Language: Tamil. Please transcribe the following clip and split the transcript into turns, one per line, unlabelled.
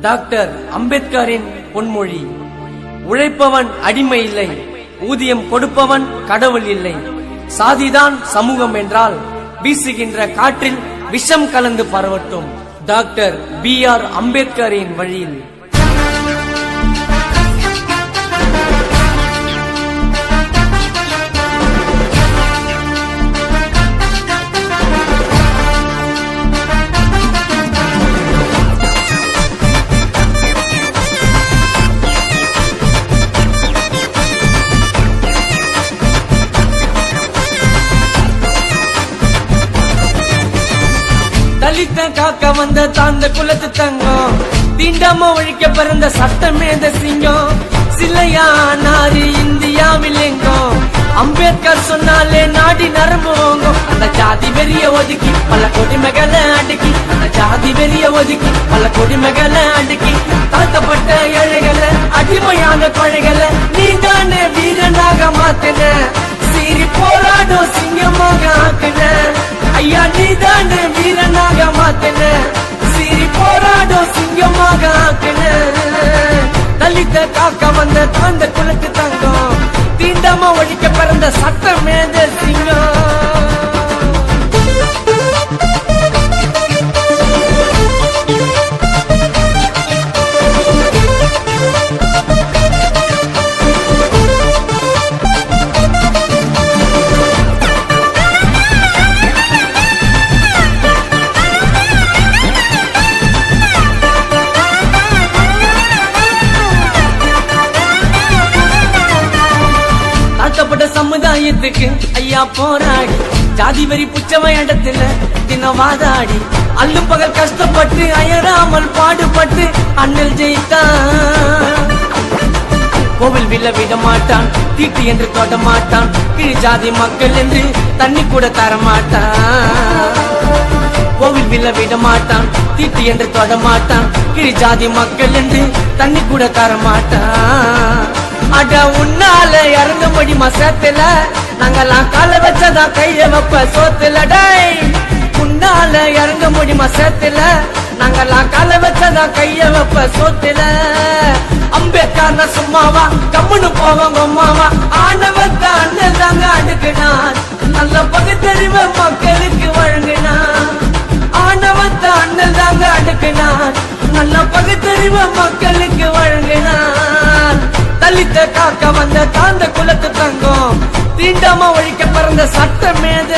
டாக்டர் அம்பேத்கரின் பொன்மொழி உழைப்பவன் அடிமை இல்லை ஊதியம் கொடுப்பவன் கடவுள் இல்லை. சாதிதான் சமூகம் என்றால் வீசுகின்ற காற்றில் விஷம் கலந்து பரவட்டும். டாக்டர் பி ஆர் அம்பேத்கரின் வழியில். சொல்லித்தான் காக்க வந்த தாந்த குலத்து தங்கம். தீண்டாம ஒழிக்க பிறந்த சட்டமே இந்த சிங்கம். சிலையா நாரி இந்தியாவில் எங்கும் அம்பேத்கர் சொன்னாலே நாடி நரம்பு வாங்கும் அந்த ஜாதி வெறிய ஒதுக்கி பல கொடுமைகளை அடுக்கி. அந்த ஜாதி வெறிய ஒதுக்கி பல கொடுமைகளை அடுக்கி. தாழ்த்தப்பட்ட ஏழைகளை அடிமையான கொழைகளை நீதானே வீரனாக மாத்தின. சீறி போராடும் வீரனாக சீரி போராடும் சிங்கமாக ஆக்குன. தலித்த காக்க வந்த தாந்த குலத்து தங்கம். தீண்டாம ஒழிக்க பிறந்த சட்டமேத சமுதாயத்துக்கு ஐயா போராடி. ஜாதி வரி புச்சவன் இடத்துல தின வாதாடி அல்லும் பகல் கஷ்டப்பட்டு அயராமல் பாடுபட்டு அண்ணல் ஜெயித்தான். கோவில் வில்ல விட மாட்டான் தீட்டு என்று தொட மாட்டான் கீழ் ஜாதி மக்கள் என்று தண்ணி கூட தர மாட்டான். கோவில் வில்ல விட மாட்டான் தீட்டு என்று தொட மாட்டான் கீழ் ஜாதி மக்கள் என்று தண்ணி கூட தர மாட்டான். அட உன்னால இறங்க முடியுமா சேத்துல நாங்கெல்லாம் கால வச்சதா கைய வைப்ப சோத்துல டை உன்னால இறங்க முடியுமா சேத்துல நாங்கெல்லாம் கால வச்சதா கைய வைப்ப சோத்துல. அம்பேத்கர் சும்மாவா? கம்முன்னு போவாங்க அம்மாவா? ஆனவத்த அண்ணன் தாங்க அடுக்கினான் நல்ல பகுத்தறிவு மக்களுக்கு வழங்கினார் ஆனவத்த அண்ணன் தாங்க அடுக்கினான் நல்ல பகுத்தறிவு மக்களுக்கு தலித்த காக்க வந்த தாந்த குலத்து தங்கம். தீண்டாம ஒழிக்க பிறந்த சட்ட மேத